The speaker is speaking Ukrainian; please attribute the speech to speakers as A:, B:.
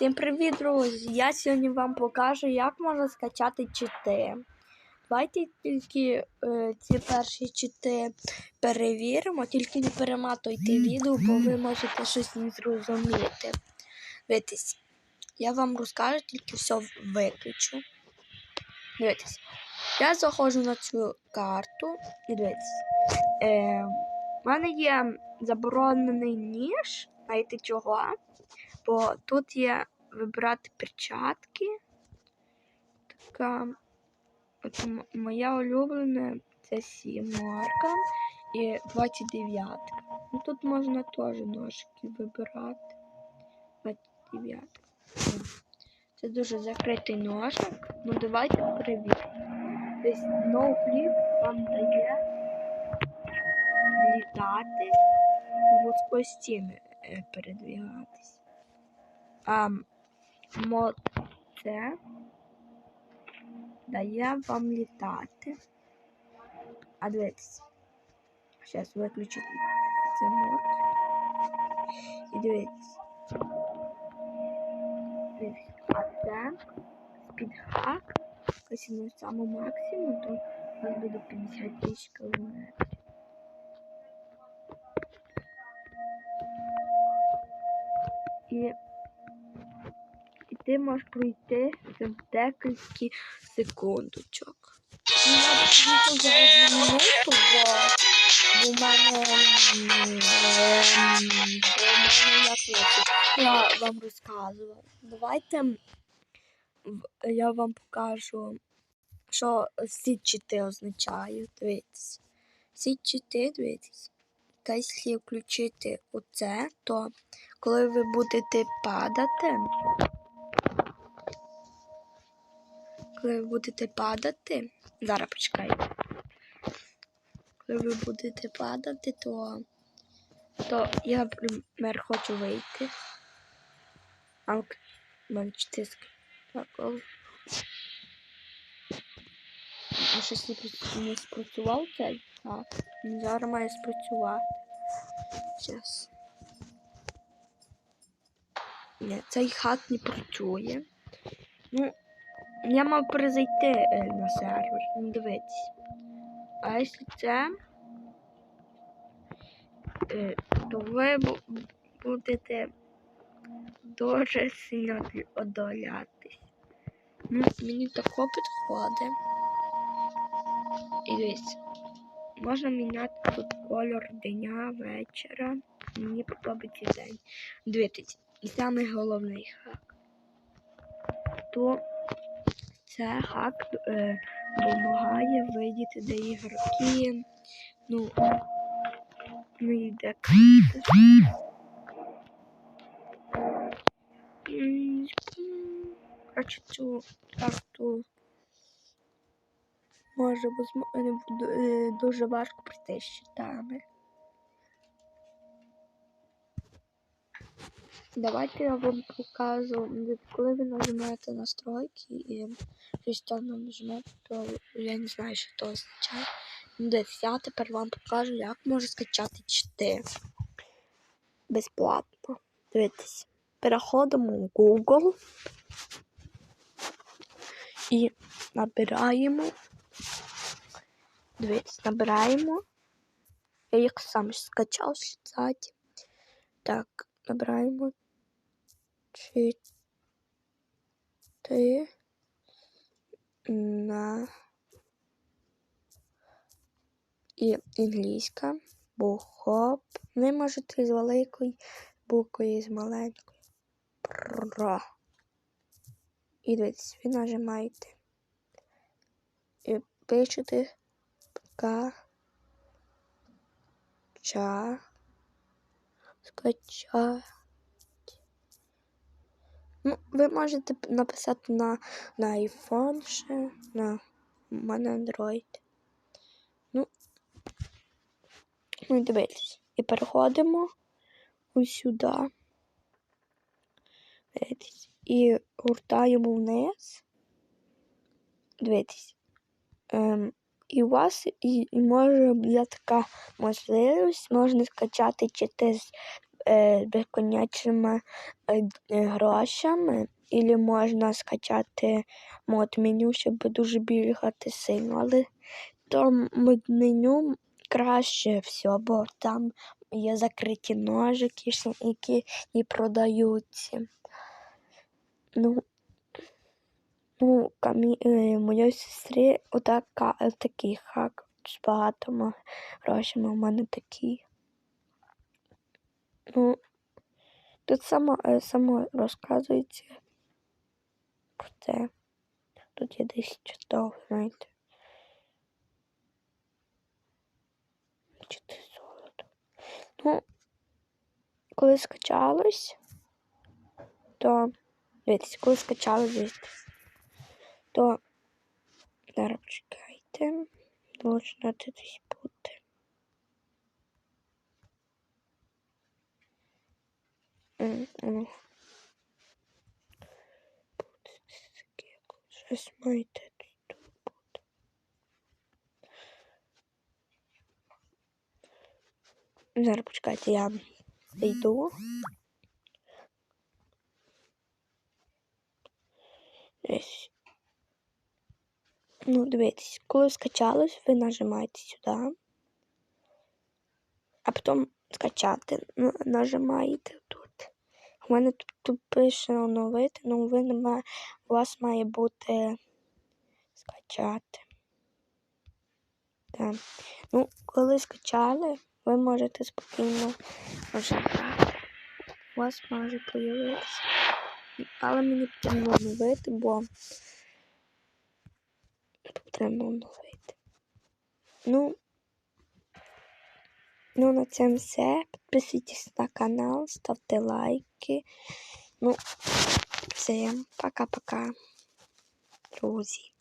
A: Всім привіт, друзі! Я сьогодні вам покажу, як можна скачати чити. Давайте тільки е, ці перші чити перевіримо, тільки не перематуйте відео, бо ви можете щось не зрозуміти. Дивіться, я вам розкажу, тільки все виключу. Дивіться, я заходжу на цю карту і дивіться. Е, в мене є заборонений ніж, знаєте чого? Бо тут є вибирати перчатки. Така от моя улюблена це сімерка і 29. Ну тут можна теж ножики вибирати. 29. М. Це дуже закритий ножик. Ну давайте перевіримо. Десь ноуфліп вам дає літати в стіни е, передвігатись. А мод це дає вам літати. А дивіться. Зараз виключу це мод. І дивіться. Дивіться. А це спідхак. Якщо на самому максимуму, то у нас буде 50 тисяч кілометрів. І ти можеш пройти за декілька секундочок. Я приїхав за минуту, бо, в мене, я вам розказував. Давайте я вам покажу, що всі чити означають. Дивіться. Всі чити, дивіться. Та якщо включити оце, то коли ви будете падати, коли ви будете падати, зараз почекайте. Коли ви будете падати, то, то я, наприклад, хочу вийти. А в мене тиск. Так, о. А щось не спрацював цей? Так. Зараз має спрацювати. Зараз. Ні, цей хак не працює. Ну, я мав перезайти е, на сервер, не дивитися. А якщо це, е, то ви будете дуже сильно одолятись. Ну, мені тако підходить. І дивіться, можна міняти тут кольор дня, вечора. Мені подобається день. Дивіться, і самий головний хак. То це хак е, допомагає видіти, де ігроки. Ну, ну і де карти. Цю карту може возмо- е, ду- е, дуже важко пройти з щитами. Давайте я вам покажу, коли ви нажимаєте настройки і там нажмете, то я не знаю, що це означає. Ну, Десь я тепер вам покажу, як можна скачати чити безплатно. Дивіться, переходимо в Google і набираємо. Дивіться, набираємо. Я їх сам скачав сайті. Так, набираємо чи на і англійська, бо хоп. Не можете з великої буквою і з маленькою. Про. І дивіться, ви нажимаєте. І пишете К. Ча. Скачати. Ну, ви можете написати на, на iPhone ще, на мене Android. Ну, ну і дивіться. І переходимо ось сюди. Дивіться. І гуртаємо вниз. Дивіться. Ем, і у вас і, і може є така можливість, можна скачати чити з е, безконечними е, е, грошами, або можна скачати мод меню, щоб дуже бігати сильно. Але то меню краще всього, бо там є закриті ножики, які і продаються. Ну, ну камі, е, моїй сестрі отака, такий хак з багатими грошима. У мене такі. Ну, тут само, е, само розказується про це. Тут є десь читав, знаєте. Чи це золото? Ну, коли скачалось, то дивіться, коли скачалось, дивіться, то зараз почекайте, должна це десь бути. Ну. Щось маєте тут бути. Зараз почекайте, я йду. Десь. Ну, дивіться, коли скачалось, ви нажимаєте сюди. А потім скачати. Ну, нажимаєте тут. У мене тут, тут пише оновити, але ви не у вас має бути скачати. Так. Ну, коли скачали, ви можете спокійно нажимати. У вас може появитися. Але мені потрібно оновити, бо потрібно оновити. Ну, ну на цьому все. Підписуйтесь на канал, ставте лайки. Ну, всім пока-пока, друзі.